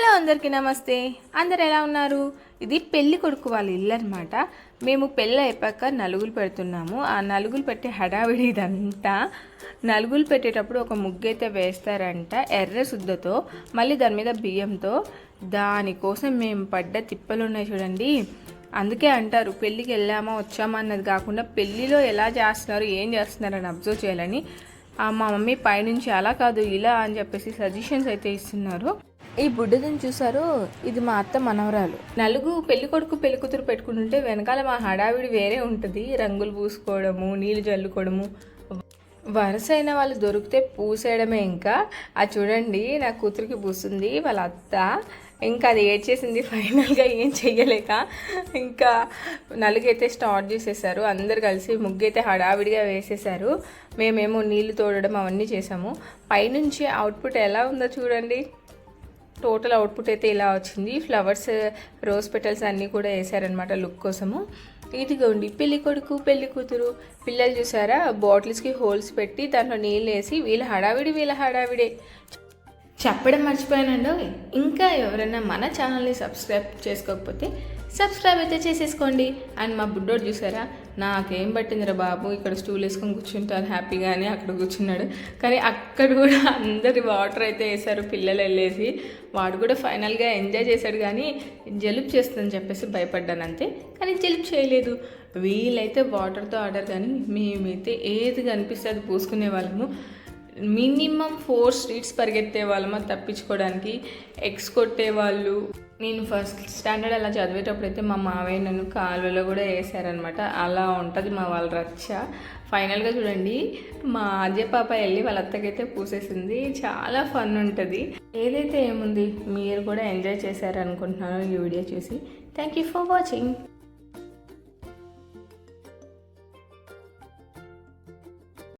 Hello అందరికీ నమస్తే. అందరు ఎలా ఉన్నారు? ఇది పెళ్ళి కొడుకు వాళ్ళ ఇల్లు అనమాట మేము పెళ్ళి అయిపోయాక నలుగులు పెడుతున్నాము. ఆ నలుగులు పెట్టే హడావిడి ఇదంతా. నలుగులు పెట్టేటప్పుడు ఒక ముగ్గు అయితే వేస్తారంట ఎర్ర శుద్ధతో మళ్ళీ దాని మీద బియ్యంతో. దానికోసం మేము పడ్డ తిప్పలు ఉన్నాయి చూడండి. అందుకే అంటారు పెళ్ళికి వెళ్ళామా వచ్చామా అన్నది కాకుండా పెళ్ళిలో ఎలా చేస్తున్నారు ఏం చేస్తున్నారు అని అబ్జర్వ్ చేయాలని. మా మమ్మీ పైనుంచి అలా కాదు ఇలా అని చెప్పేసి సజెషన్స్ అయితే ఇస్తున్నారు. ఈ బుడ్డదని చూసారు ఇది మా అత్త మనవరాలు. నలుగు పెళ్ళి కొడుకు పెళ్ళి కూతురు పెట్టుకుంటుంటే వెనకాల మా హడావిడి వేరే ఉంటుంది. రంగులు పూసుకోవడము నీళ్ళు జల్లుకోవడము. వరసైన వాళ్ళు దొరికితే పూసేయడమే ఇంకా. అది చూడండి నా కూతురికి పూస్తుంది వాళ్ళ అత్త. ఇంకా అది ఏడ్చేసింది ఫైనల్గా ఏం చెయ్యలేక ఇంకా నలుగైతే స్టార్ట్ చేసేసారు. అందరు కలిసి ముగ్గైతే హడావిడిగా వేసేసారు. మేమేమో నీళ్ళు తోడడం అవన్నీ చేసాము. పైనుంచి అవుట్పుట్ ఎలా ఉందో చూడండి. టోటల్ అవుట్పుట్ అయితే ఇలా వచ్చింది. ఫ్లవర్స్ రోజ్ పెటల్స్ అన్నీ కూడా వేసారనమాట లుక్ కోసము. ఇదిగోండి పెళ్ళి కొడుకు పెళ్ళి కూతురు. పిల్లలు చూసారా? బాటిల్స్కి హోల్స్ పెట్టి దాంట్లో నీళ్ళు వేసి వీళ్ళ హడావిడి వీళ్ళ హడావిడే. చెప్పడం మర్చిపోయానండి. ఇంకా ఎవరైనా మన ఛానల్ని సబ్స్క్రైబ్ చేసుకోకపోతే సబ్స్క్రైబ్ అయితే చేసేసుకోండి. అండ్ మా బుడ్డోడు చూసారా? నాకేం పట్టిందిరా బాబు? ఇక్కడ స్టూల్ వేసుకొని కూర్చుంటారు హ్యాపీగానే అక్కడ కూర్చున్నాడు. కానీ అక్కడ కూడా అందరి వాటర్ అయితే వేశారు పిల్లలు వెళ్ళేసి. వాడు కూడా ఫైనల్గా ఎంజాయ్ చేశాడు కానీ జలుబు చేస్తుందని చెప్పేసి భయపడ్డాను అంతే. కానీ జలుబు చేయలేదు. వీళ్ళైతే వాటర్తో ఆడారు కానీ మేమైతే ఏది కనిపిస్తే అది పూసుకునే వాళ్ళము. మినిమం ఫోర్ స్ట్రీట్స్ పరిగెత్తే వాళ్ళమా తప్పించుకోవడానికి. ఎక్స్ కొట్టే వాళ్ళు. నేను ఫస్ట్ స్టాండర్డ్ అలా చదివేటప్పుడు అయితే మా మావయ్య నన్ను కాలువలో కూడా వేసారనమాట. అలా ఉంటుంది మా వాళ్ళ రచ్చ. ఫైనల్గా చూడండి మా అజయ్ పాప వెళ్ళి వాళ్ళ అత్తకైతే పూసేసింది. చాలా ఫన్ ఉంటుంది. ఏదైతే ఏముంది మీరు కూడా ఎంజాయ్ చేశారనుకుంటున్నాను ఈ వీడియో చూసి. Thank you for watching